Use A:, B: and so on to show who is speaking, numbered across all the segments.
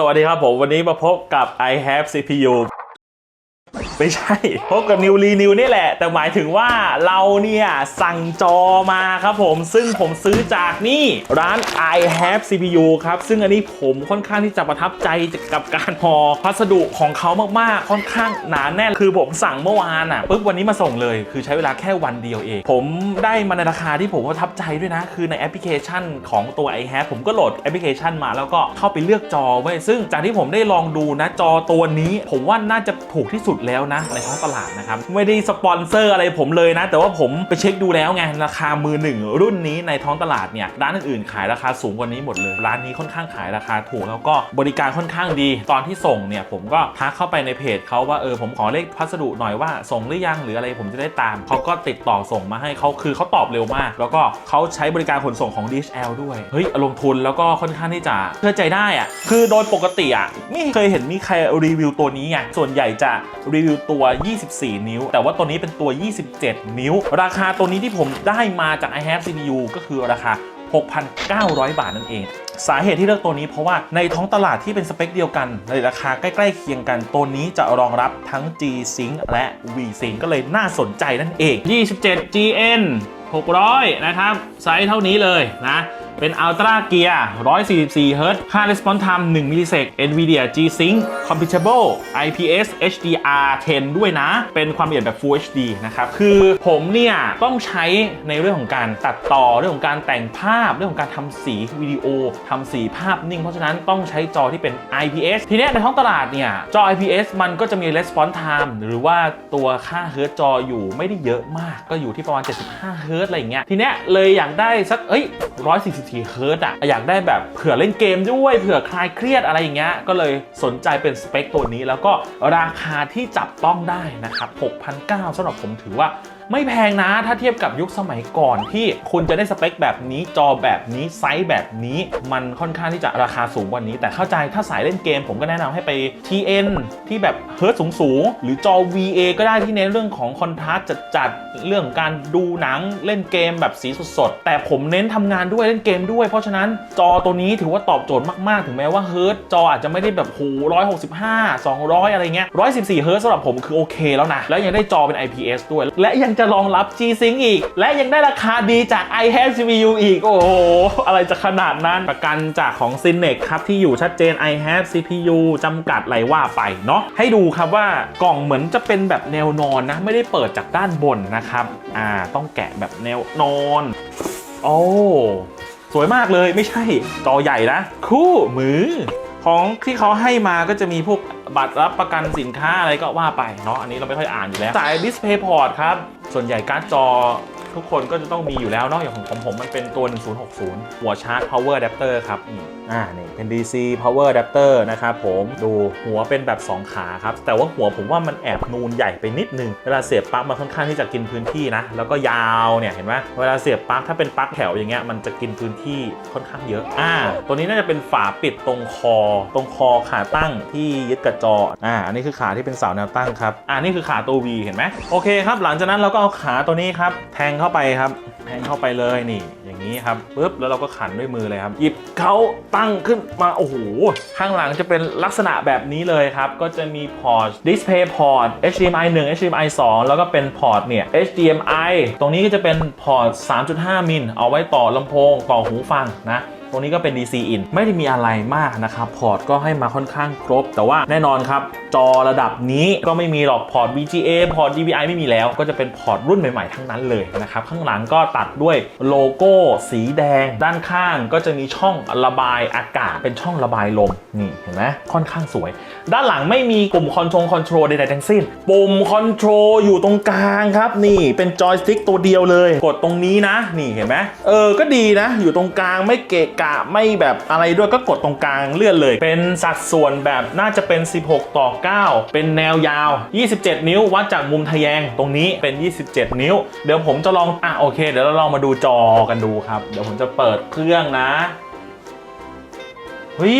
A: สวัสดีครับผม วันนี้มาพบกับ I have CPU ไม่ใช่ พบกับนิวรีนิวนี่แหละ แต่หมายถึงว่าเราเนี่ยสั่งจอมาครับผม ซึ่งผมซื้อจากนี่ร้าน I have CPU ครับ ซึ่งอันนี้ผมค่อนข้างที่จะประทับใจกับการห่อพัสดุของเขามากๆ ค่อนข้างหนาแน่น คือผมสั่งเมื่อวานอะปุ๊บวันนี้มาส่งเลย คือใช้เวลาแค่วันเดียวเอง ผมได้มาในราคาที่ผมประทับใจด้วยนะ คือในแอปพลิเคชันของตัว i have ผมก็โหลดแอปพลิเคชันมาแล้วก็เข้าไปเลือกจอไว้ซึ่งจากที่ผมได้ลองดูนะจอตัวนี้ ผมว่าน่าจะถูกที่สุดแล้วนะในท้องตลาดนะครับไม่ได้สปอนเซอร์อะไรผมเลยนะ แต่ว่าผมไปเช็คดูแล้วไงราคามือหนึ่งรุ่นนี้ในท้องตลาดเนี่ยร้านอื่นๆขายราคาสูงกว่านี้หมดเลย ร้านนี้ค่อนข้างขายราคาถูกแล้วก็บริการค่อนข้างดี ตอนที่ส่งเนี่ยผมก็ทักเข้าไปในเพจเขาว่าเออผมขอเลขพัสดุหน่อยว่าส่งหรือยังหรืออะไรผมจะได้ตามเขาก็ติดต่อส่งมาให้เขาคือเขาตอบเร็วมาก แล้วก็เขาใช้บริการขนส่งของ DHL ด้วยเฮ้ยลงทุนแล้วก็ค่อนข้างที่จะเชื่อใจได้อะคือโดยปกติอะไม่เคยเห็นมีใครรีวิวตัวนี้ไงส่วนใหญ่จะรีวิวตัว 24 นิ้ว แต่ว่าตัวนี้เป็นตัว 27 นิ้ว ราคาตัวนี้ที่ผมได้มาจาก i have CPU ก็คือราคา 6,900 บาทนั่นเองสาเหตุที่เลือกตัวนี้เพราะว่าในท้องตลาดที่เป็นสเปคเดียวกันในราคาใกล้ๆเคียงกันตัวนี้จะรองรับทั้ง G Sync และ V Sync ก็เลยน่าสนใจนั่นเอง 27 GN 600 นะครับ ไซส์เท่านี้เลยนะ เป็น Ultra Gear 144เฮิร Hz ค่า Response Time 1มิลลิเซก NVIDIA G-Sync Compatible IPS HDR 10 ด้วยนะ เป็นความละเอียดแบบ Full HD นะครับ คือผมเนี่ย ต้องใช้ในเรื่องของการตัดต่อเรื่องของการแต่งภาพเรื่องของการทำสีวิดีโอทำสีภาพนิ่ง เพราะฉะนั้นต้องใช้จอที่เป็น IPS ทีเนี้ยในท้องตลาดเนี่ย จอ IPS มันก็จะมี Response Time หรือว่าตัวค่าเฮิร์ตจออยู่ไม่ได้เยอะมาก ก็อยู่ที่ประมาณ75เฮิร์ตอะไรอย่างเงี้ยทีเนี้ยเลยอยากได้สักเอ้ย144เฮิร์ตอะอยากได้แบบเผื่อเล่นเกมด้วยเผื่อคลายเครียดอะไรอย่างเงี้ยก็เลยสนใจเป็นสเปคตัวนี้ แล้วก็ราคาที่จับต้องได้นะครับ6,900สำหรับผมถือว่า ไม่แพงนะถ้าเทียบกับยุคสมัยก่อนที่คุณจะได้สเปคแบบนี้จอแบบนี้ไซส์แบบนี้มันค่อนข้างที่จะราคาสูงกว่านี้ แต่เข้าใจถ้าสายเล่นเกมผมก็แนะนำให้ไป TN ที่แบบเฮิร์ตสูงๆหรือจอ VA ก็ได้ที่เน้นเรื่องของคอนทราสต์จัดๆเรื่องการดูหนังเล่นเกมแบบสีสดๆแต่ผมเน้นทำงานด้วยเล่นเกมด้วย เพราะฉะนั้นจอตัวนี้ถือว่าตอบโจทย์มากๆ ถึงแม้ว่าเฮิร์ตจออาจจะไม่ได้แบบโห165 200อะไรเงี้ย114เฮิร์ตสำหรับผมคือโอเคแล้วนะแล้วยังได้จอเป็น IPS ด้วย และยังจะรองรับ G-Sync อีก และยังได้ราคาดีจาก i have CPU อีก โอ้โห อะไรจะขนาดนั้น ประกันจากของ c i n e x ครับ ที่อยู่ชัดเจน i have CPU จำกัดไรว่าไปเนาะให้ดูครับว่ากล่องเหมือนจะเป็นแบบแนวนอนนะ ไม่ได้เปิดจากด้านบนนะครับอ่าต้องแกะแบบแนวนอน โอ้สวยมากเลยไม่ใช่ จอใหญ่นะ คู่มือ ของที่เขาให้มาก็จะมีพวกบัตรรับประกันสินค้าอะไรก็ว่าไปเนาะอันนี้เราไม่ค่อยอ่านอยู่แล้ว สาย Display Port ครับ ส่วนใหญ่การ์ดจอ ทุกคนก็จะต้องมีอยู่แล้วเนาะอย่างของผมผมมันเป็นตัว 1060 หัวชาร์จ Power Adapter ครับอ่านี่เป็น DC Power Adapter นะครับผมดูหัวเป็นแบบ 2 ขาครับ แต่ว่าหัวผมว่ามันแอบนูนใหญ่ไปนิดนึง เวลาเสียบปลั๊กมันค่อนข้างที่จะกินพื้นที่นะ แล้วก็ยาวเนี่ยเห็นไหมเวลาเสียบปลั๊กถ้าเป็นปลั๊กแถวอย่างเงี้ยมันจะกินพื้นที่ค่อนข้างเยอะอ่าตัวนี้น่าจะเป็นฝาปิดตรงคอ ตรงคอขาตั้งที่ยึดกับจออ่าอันนี้คือขาที่เป็นเสาแนวตั้งครับอ่านี่คือขาตัว V เห็นไหมโอเคครับหลังจากนั้นเราก็เอาขาตัวนี้ครับแทงเข้าไปครับแทงเข้าไปเลยนี่ อย่างนี้ครับปุ๊บแล้วเราก็ขันด้วยมือเลยครับ หยิบเขาตั้งขึ้นมาโอ้โหข้างหลังจะเป็นลักษณะแบบนี้เลยครับ ก็จะมีพอร์ต Display Port HDMI 1 HDMI 2 แล้วก็เป็นพอร์ตเนี่ย HDMI ตรงนี้ก็จะเป็นพอร์ต 3.5 มิลเอาไว้ต่อลำโพงต่อหูฟังนะ ตรงนี้ก็เป็น DC in ไม่ได้มีอะไรมากนะครับพอร์ตก็ให้มาค่อนข้างครบ แต่ว่าแน่นอนครับ จอระดับนี้ก็ไม่มีหรอกพอร์ต VGA พอร์ต DVI ไม่มีแล้ว ก็จะเป็นพอร์ตรุ่นใหม่ๆทั้งนั้นเลยนะครับข้างหลังก็ตัดด้วยโลโก้สีแดง ด้านข้างก็จะมีช่องระบายอากาศ เป็นช่องระบายลมนี่เห็นไหมค่อนข้างสวย ด้านหลังไม่มีปุ่มคอนโทรลคอนโทรลใดๆทั้งสิ้น ปุ่มคอนโทรลอยู่ตรงกลางครับนี่เป็นจอยสติ๊กตัวเดียวเลย กดตรงนี้นะ นี่เห็นไหมเออก็ดีนะ อยู่ตรงกลางไม่เกะกะไม่แบบอะไรด้วยก็กดตรงกลางเลื่อนเลย เป็นสัดส่วนแบบน่าจะเป็น 16 ต่อ 9 เป็นแนวยาว 27 นิ้ววัดจากมุมทะแยงตรงนี้เป็น 27 นิ้ว เดี๋ยวผมจะลองอะโอเค เดี๋ยวเราลองมาดูจอกันดูครับ เดี๋ยวผมจะเปิดเครื่องนะเฮ้ย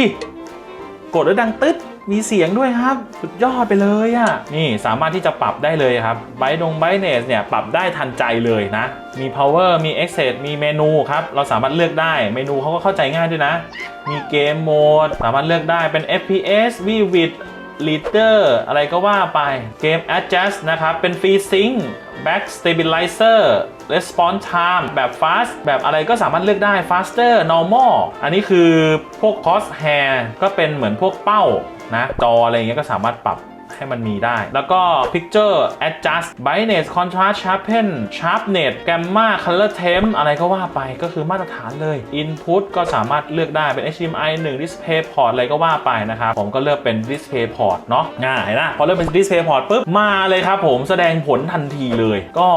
A: กดแล้วดังตึ๊ด มีเสียงด้วยครับ สุดยอดไปเลยอะ่ะ นี่สามารถที่จะปรับได้เลยครับไบดงไบเนสเนี่ยปรับได้ทันใจเลยนะ มี power มี access มีเมนูครับ เราสามารถเลือกได้เมนูเขาก็เข้าใจง่ายด้วยนะ มีเกมโหมด สามารถเลือกได้เป็น FPS Vivid Leader อะไรก็ว่าไปเกม Adjust นะครับ เป็น Free Sync Back Stabilizer Response Time แบบ Fast แบบอะไรก็สามารถเลือกได้ Faster Normal อันนี้คือพวก Crosshair ก็เป็นเหมือนพวกเป้า นะจออะไรเงี้ยก็สามารถปรับ ให้มันมีได้ แล้วก็ Picture Adjust Brightness Contrast Sharpen Sharpness Gamma Color Temp อะไรก็ว่าไปก็คือมาตรฐานเลย Input ก็สามารถเลือกได้เป็น HDMI 1 Display Port อะไรก็ว่าไปนะครับ ผมก็เลือกเป็น Display Port เนาะง่ายนะพอเลือกเป็น Display Port ปุ๊บ มาเลยครับผมแสดงผลทันทีเลย ก็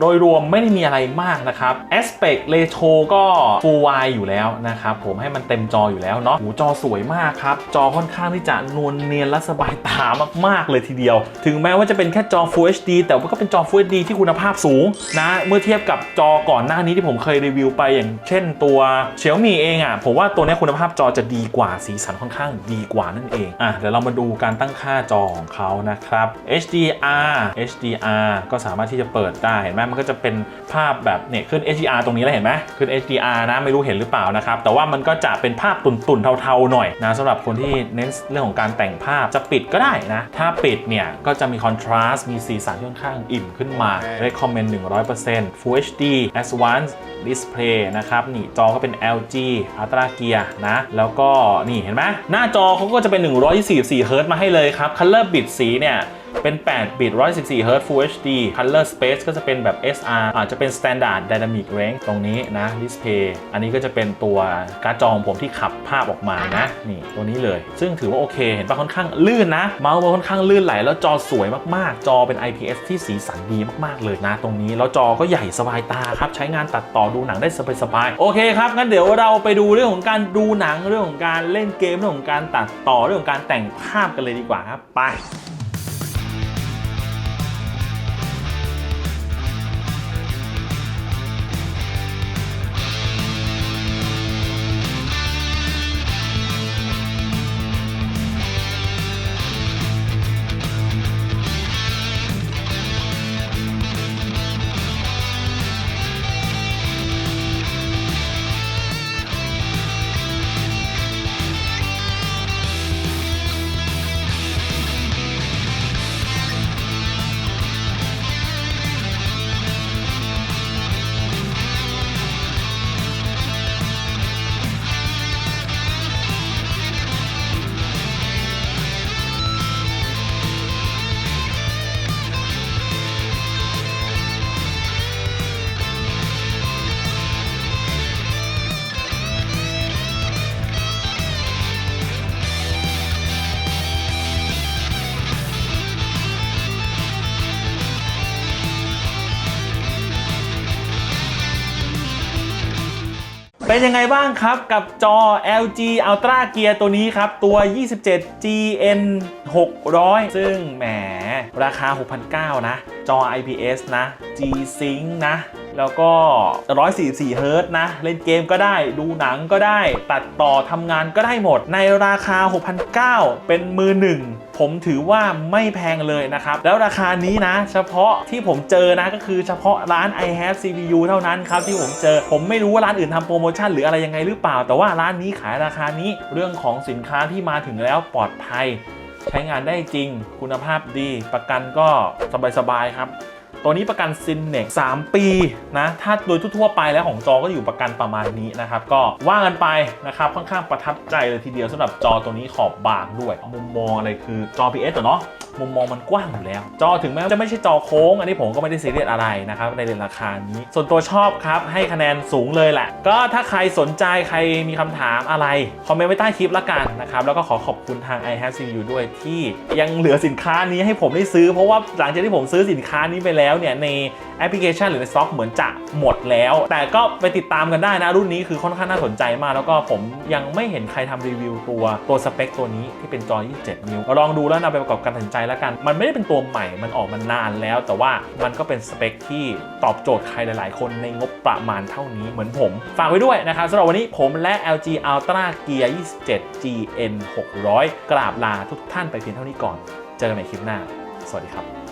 A: โดยรวมไม่ได้มีอะไรมากนะครับ Aspect Ratio ก็ Full Wide อยู่แล้วนะครับ ผมให้มันเต็มจออยู่แล้วเนาะหูจอสวยมากครับ จอค่อนข้างที่จะนวลเนียนและสบายตามากเลยทีเดียว ถึงแม้ว่าจะเป็นแค่จอ Full HD แต่ว่าก็เป็นจอ Full HD ที่คุณภาพสูงนะเมื่อเทียบกับจอก่อนหน้านี้ที่ผมเคยรีวิวไปอย่างเช่นตัว Xiaomi เองอะ่ะผมว่าตัวนี้คุณภาพจอจะดีกว่าสีสันค่อนข้างดีกว่านั่นเองอะเดี๋ยวเรามาดูการตั้งค่าจอของเขานะครับ HDR HDR ก็สามารถที่จะเปิดได้เห็นไหมมันก็จะเป็นภาพแบบเนี่ยขึ้น HDR ตรงนี้แล้วเห็นไหมขึ้น HDR นะไม่รู้เห็นหรือเปล่านะครับแต่ว่ามันก็จะเป็นภาพตุ่นๆเทาๆหน่อยนะสำหรับคนที่เน้นเรื่องของการแต่งภาพจะปิดก็ได้นะถ้าปิดเนี่ย ก็จะมีคอนทราสต์มีสีสันที่ค่อนข้างอิ่มขึ้นมา recommend 100% Full HD Advanced Display นะครับ นี่จอก็เป็น LG Ultra Gear นะ แล้วก็นี่เห็นไหมหน้าจอเขาก็จะเป็น 124 Hz มาให้เลยครับ Color bit สีเนี่ย เป็น 8 บิต 114 เฮิร์ต Full HD Color Space ก็จะเป็นแบบ SR อาจจะเป็น Standard Dynamic Range ตรงนี้นะ Display อันนี้ก็จะเป็นตัวการ์ดจอของผมที่ขับภาพออกมานะ นี่ตัวนี้เลย ซึ่งถือว่าโอเค เห็นปะค่อนข้างลื่นนะ เมาส์มันค่อนข้างลื่นไหล แล้วจอสวยมากๆ จอเป็น IPS ที่สีสันดีมากๆเลยนะ ตรงนี้ แล้วจอก็ใหญ่สบายตาครับ ใช้งานตัดต่อดูหนังได้สบายๆ โอเคครับ งั้นเดี๋ยวเราไปดูเรื่องของการดูหนัง เรื่องของการเล่นเกม เรื่องของการตัดต่อ เรื่องของการแต่งภาพกันเลยดีกว่าครับ ไป เป็นยังไงบ้างครับกับจอ LG Ultra Gear ตัวนี้ครับ ตัว 27 GN 600 ซึ่งแหม ราคา 6,900 นะ จอ IPS นะ G Sync นะ แล้วก็ 144 เฮิร์ตซ์นะ เล่นเกมก็ได้ ดูหนังก็ได้ ตัดต่อทำงานก็ได้หมด ในราคา 6,900 เป็นมือหนึ่ง ผมถือว่าไม่แพงเลยนะครับ แล้วราคานี้นะ เฉพาะที่ผมเจอนะก็คือเฉพาะร้าน i have CPU เท่านั้นครับที่ผมเจอ ผมไม่รู้ว่าร้านอื่นทำโปรโมชั่นหรืออะไรยังไงหรือเปล่า แต่ว่าร้านนี้ขายราคานี้ เรื่องของสินค้าที่มาถึงแล้วปลอดภัย ใช้งานได้จริง คุณภาพดี ประกันก็สบายๆครับ ตัวนี้ประกันซินเน็ก3ปีนะถ้าโดยทั่วๆไปแล้วของจอก็อยู่ประกันประมาณนี้นะครับ ก็ว่ากันไปนะครับค่อนข้างประทับใจเลยทีเดียวสำหรับจอตัวนี้ขอบบางด้วยมุมมองอะไรคือจอ PS อะเนาะ มุมมองมันกว้างอยู่แล้ว จอถึงแม้จะไม่ใช่จอโค้ง อันนี้ผมก็ไม่ได้ซีเรียสอะไรนะครับในเรนราคานี้ ส่วนตัวชอบครับ ให้คะแนนสูงเลยแหละ ก็ถ้าใครสนใจใครมีคำถามอะไร คอมเมนต์ไว้ใต้คลิปละกันนะครับ แล้วก็ขอขอบคุณทาง i have seen you ด้วยที่ยังเหลือสินค้านี้ให้ผมได้ซื้อ เพราะว่าหลังจากที่ผมซื้อสินค้านี้ไปแล้วเนี่ยใน แอปพลิเคชันหรือในสต็อกเหมือนจะหมดแล้ว แต่ก็ไปติดตามกันได้นะรุ่นนี้คือค่อนข้างน่าสนใจมาก แล้วก็ผมยังไม่เห็นใครทำรีวิวตัวตัวสเปคตัวนี้ที่เป็นจอ 27 นิ้วลองดูแล้วนำไปประกอบการตัดสินใจแล้วกัน มันไม่ได้เป็นตัวใหม่มันออกมานานแล้ว แต่ว่ามันก็เป็นสเปคที่ตอบโจทย์ใครหลาย ๆ คนในงบประมาณเท่านี้เหมือนผม ฝากไว้ด้วยนะครับสำหรับวันนี้ผมและ LG Ultra Gear 27 GN 600 กราบลาทุกท่านไปเพียงเท่านี้ก่อน เจอกันใหม่คลิปหน้า สวัสดีครับ